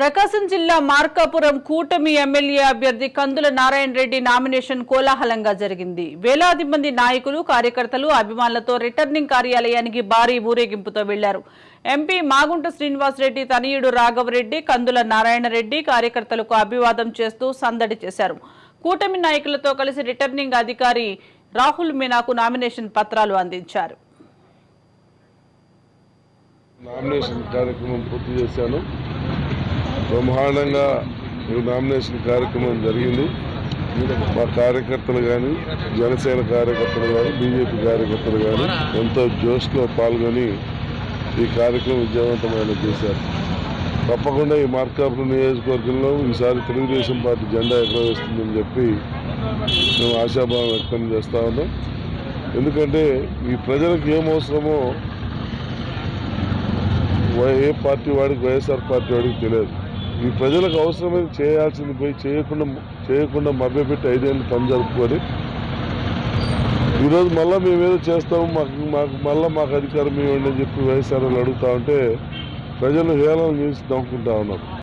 ప్రకాశం జిల్లా మార్కాపురం కూటమి ఎమ్మెల్యే అభ్యర్థి కందుల నారాయణ రెడ్డి నామినేషన్ కోలాహలంగా జరిగింది. వేలాది మంది నాయకులు కార్యకర్తలు అభిమానులతో రిటర్నింగ్ కార్యాలయానికి భారీ ఊరేగింపుతో వెళ్ళారు. ఎంపీ మాగుంట శ్రీనివాసరెడ్డి తనయుడు రాఘవరెడ్డి కందుల నారాయణ రెడ్డి కార్యకర్తలకు అభివాదం చేస్తూ సందడి చేశారు. కూటమి నాయకులతో కలిసి రిటర్నింగ్ అధికారి రాహుల్ మీనాకు నామినేషన్ పత్రాలు అందించారు. నామినేషన్ కార్యక్రమం పూర్తి చేశాను. బ్రహ్మాండంగా నామినేషన్ కార్యక్రమం జరిగింది. మా కార్యకర్తలు కానీ జనసేన కార్యకర్తలు కానీ బీజేపీ కార్యకర్తలు కానీ ఎంతో జోష్లో పాల్గొని ఈ కార్యక్రమం విజయవంతమైన చేశారు. తప్పకుండా ఈ మార్కాపురం నియోజకవర్గంలో ఈసారి తెలుగుదేశం పార్టీ జెండా ఎగరవేస్తుందని చెప్పి మేము ఆశాభావం వ్యక్తం చేస్తూ ఉన్నాం. ఎందుకంటే ఈ ప్రజలకు ఏం అవసరమో ఏ పార్టీ వాడికి వైఎస్ఆర్ పార్టీ వాడికి తెలియదు. ఈ ప్రజలకు అవసరమైన చేయాల్సింది పోయి చేయకుండా చేయకుండా మభ్యపెట్టి ఐదేళ్ళు పని జరుపుకొని ఈరోజు మళ్ళీ మేమేదో చేస్తాము మాకు మాకు మళ్ళీ మాకు అధికారం ఇవ్వండి అని చెప్పి వైఎస్ఆర్ఎల్ అడుగుతా ఉంటే ప్రజలు హేళన చేసి నవ్వుకుంటా ఉన్నారు.